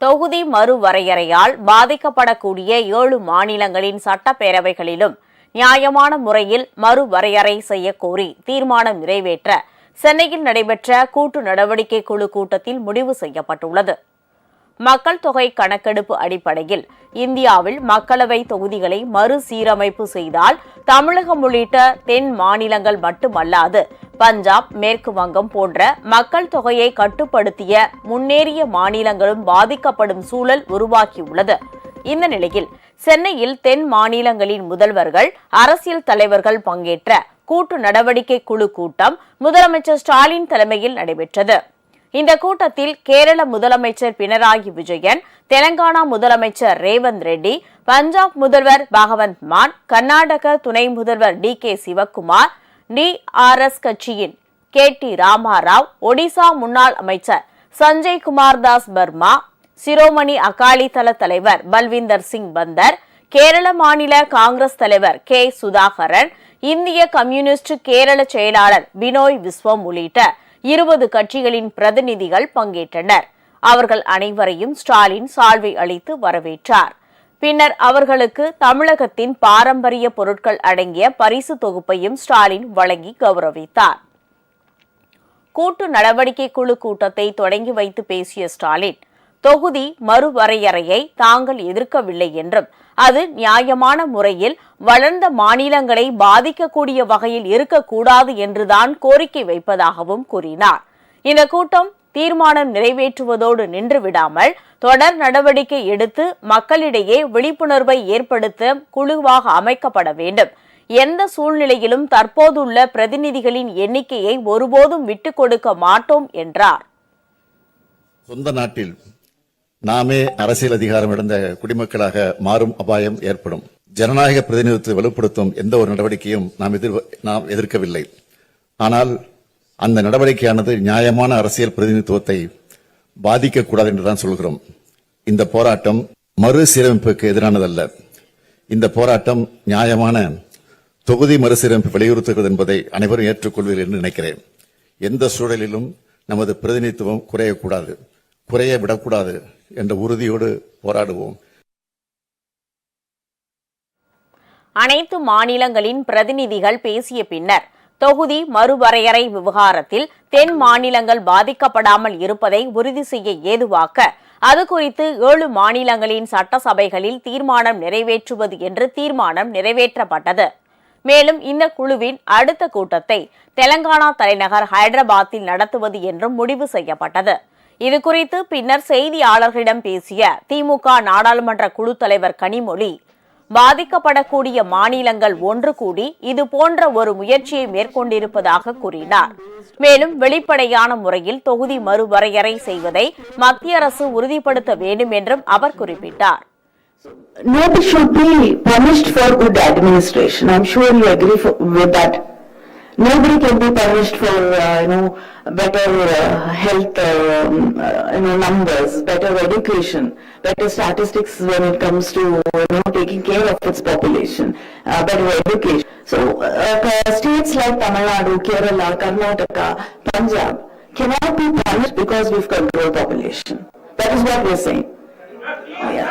தொகுதி மறுவரையறையால் பாதிக்கப்படக்கூடிய ஏழு மாநிலங்களின் சட்டப்பேரவைகளிலும் நியாயமான முறையில் மறுவரையறை செய்யக்கோரி தீர்மானம் நிறைவேற்ற சென்னையில் நடைபெற்ற கூட்டு நடவடிக்கை குழு கூட்டத்தில் முடிவு செய்யப்பட்டுள்ளது. மக்கள் தொகை கணக்கெடுப்பு அடிப்படையில் இந்தியாவில் மக்களவை தொகுதிகளை மறுசீரமைப்பு செய்தால் தமிழகம் உள்ளிட்ட தென் மாநிலங்கள் மட்டுமல்லாது பஞ்சாப் மேற்கு வங்கம் போன்ற மக்கள் தொகையை கட்டுப்படுத்திய முன்னேறிய மாநிலங்களும் பாதிக்கப்படும் சூழல் உருவாகியுள்ளது. இந்த நிலையில் சென்னையில் தென் மாநிலங்களின் முதல்வர்கள் அரசியல் தலைவர்கள் பங்கேற்ற கூட்டு நடவடிக்கை குழு கூட்டம் முதலமைச்சர் ஸ்டாலின் தலைமையில் நடைபெற்றது. இந்த கூட்டத்தில் கேரள முதலமைச்சர் பினராயி விஜயன் தெலங்கானா முதலமைச்சர் ரேவந்த் ரெட்டி பஞ்சாப் முதல்வர் பகவந்த் மான் கர்நாடக துணை முதல்வர் டி கே சிவக்குமார் டிஆர்எஸ் கட்சியின் கே டி ராமாராவ் ஒடிசா முன்னாள் அமைச்சர் சஞ்சய் குமார் தாஸ் பர்மா சிரோமணி அகாலிதள தலைவர் பல்விந்தர் சிங் பந்தர் கேரள மாநில காங்கிரஸ் தலைவர் கே சுதாகரன் இந்திய கம்யூனிஸ்ட் கேரள செயலாளர் பினோய் விஸ்வம் உள்ளிட்ட இருபது கட்சிகளின் பிரதிநிதிகள் பங்கேற்றனர். அவர்கள் அனைவரையும் ஸ்டாலின் சால்வை அளித்து வரவேற்றார். பின்னர் அவர்களுக்கு தமிழகத்தின் பாரம்பரிய பொருட்கள் அடங்கிய பரிசு தொகுப்பையும் ஸ்டாலின் வழங்கி கௌரவித்தார். கூட்டு நடவடிக்கை குழு கூட்டத்தை தொடங்கி வைத்து பேசிய ஸ்டாலின் தொகுதி மறுவரையறையை தாங்கள் எதிர்க்கவில்லை என்றும் அது நியாயமான முறையில் வளர்ந்த மாநிலங்களை பாதிக்கக்கூடிய வகையில் இருக்கக்கூடாது என்றுதான் கோரிக்கை வைப்பதாகவும் கூறினார். இந்த கூட்டம் தீர்மானம் நிறைவேற்றுவதோடு நின்றுவிடாமல் தொடர் நடவடிக்கை எடுத்து மக்களிடையே விழிப்புணர்வை ஏற்படுத்த குழுவாக அமைக்கப்பட வேண்டும். எந்த சூழ்நிலையிலும் தற்போதுள்ள பிரதிநிதிகளின் எண்ணிக்கையை ஒருபோதும் விட்டுக் கொடுக்க மாட்டோம் என்றார். சொந்த நாட்டில் நாமே அரசியல் அதிகாரம் இழந்த குடிமக்களாக மாறும் அபாயம் ஏற்படும். ஜனநாயக பிரதிநிதித்துவத்தை வலுப்படுத்தும் எந்த ஒரு நடவடிக்கையும் நாம் எதிர் நாம் எதிர்க்கவில்லை. ஆனால் அந்த நடவடிக்கையானது நியாயமான அரசியல் பிரதிநிதித்துவத்தை பாதிக்கக்கூடாது என்றுதான் சொல்கிறோம். இந்த போராட்டம் மறுசீரமைப்புக்கு எதிரானதல்ல. இந்த போராட்டம் நியாயமான தொகுதி மறுசீரமைப்பு வலியுறுத்துகிறது என்பதை அனைவரும் ஏற்றுக்கொள்வீர்கள் என்று நினைக்கிறேன். எந்த சூழலிலும் நமது பிரதிநிதித்துவம் குறையக்கூடாது குறைய விடக்கூடாது என்ற உறுதியோடு போராடுவோம். அனைத்து மாநிலங்களின் பிரதிநிதிகள் பேசிய பின்னர் தொகுதி மறுவரையறை விவகாரத்தில் தென் மாநிலங்கள் பாதிக்கப்படாமல் இருப்பதை உறுதி செய்ய ஏதுவாக்க அது குறித்து ஏழு மாநிலங்களின் சட்டசபைகளில் தீர்மானம் நிறைவேற்றுவது என்று தீர்மானம் நிறைவேற்றப்பட்டது. மேலும் இந்த குழுவின் அடுத்த கூட்டத்தை தெலங்கானா தலைநகர் ஹைதராபாத்தில் நடத்துவது என்றும் முடிவு செய்யப்பட்டது. இதுகுறித்து பின்னர் செய்தியாளர்களிடம் பேசிய திமுக நாடாளுமன்ற குழு தலைவர் கனிமொழி பாதிக்கப்படக்கூடிய மாநிலங்கள் ஒன்று கூடி இது போன்ற ஒரு முயற்சியை மேற்கொண்டிருப்பதாக கூறினார் மேலும் வெளிப்படையான முறையில் தொகுதி மறுவரையறை செய்வதை மத்திய அரசு உறுதிப்படுத்த வேண்டும் என்றும் அவர் குறிப்பிட்டார் Nobody should be punished for good administration. I'm sure you agree for, with that. Nobody can be punished for, uh, you know, better uh, health, um, uh, you know, numbers, better education, better statistics when it comes to, you know, taking care of its population, uh, better education. So, uh, states like Tamil Nadu, Kerala, Karnataka, Punjab cannot be punished because we've controlled population. That is what we're saying. Yeah.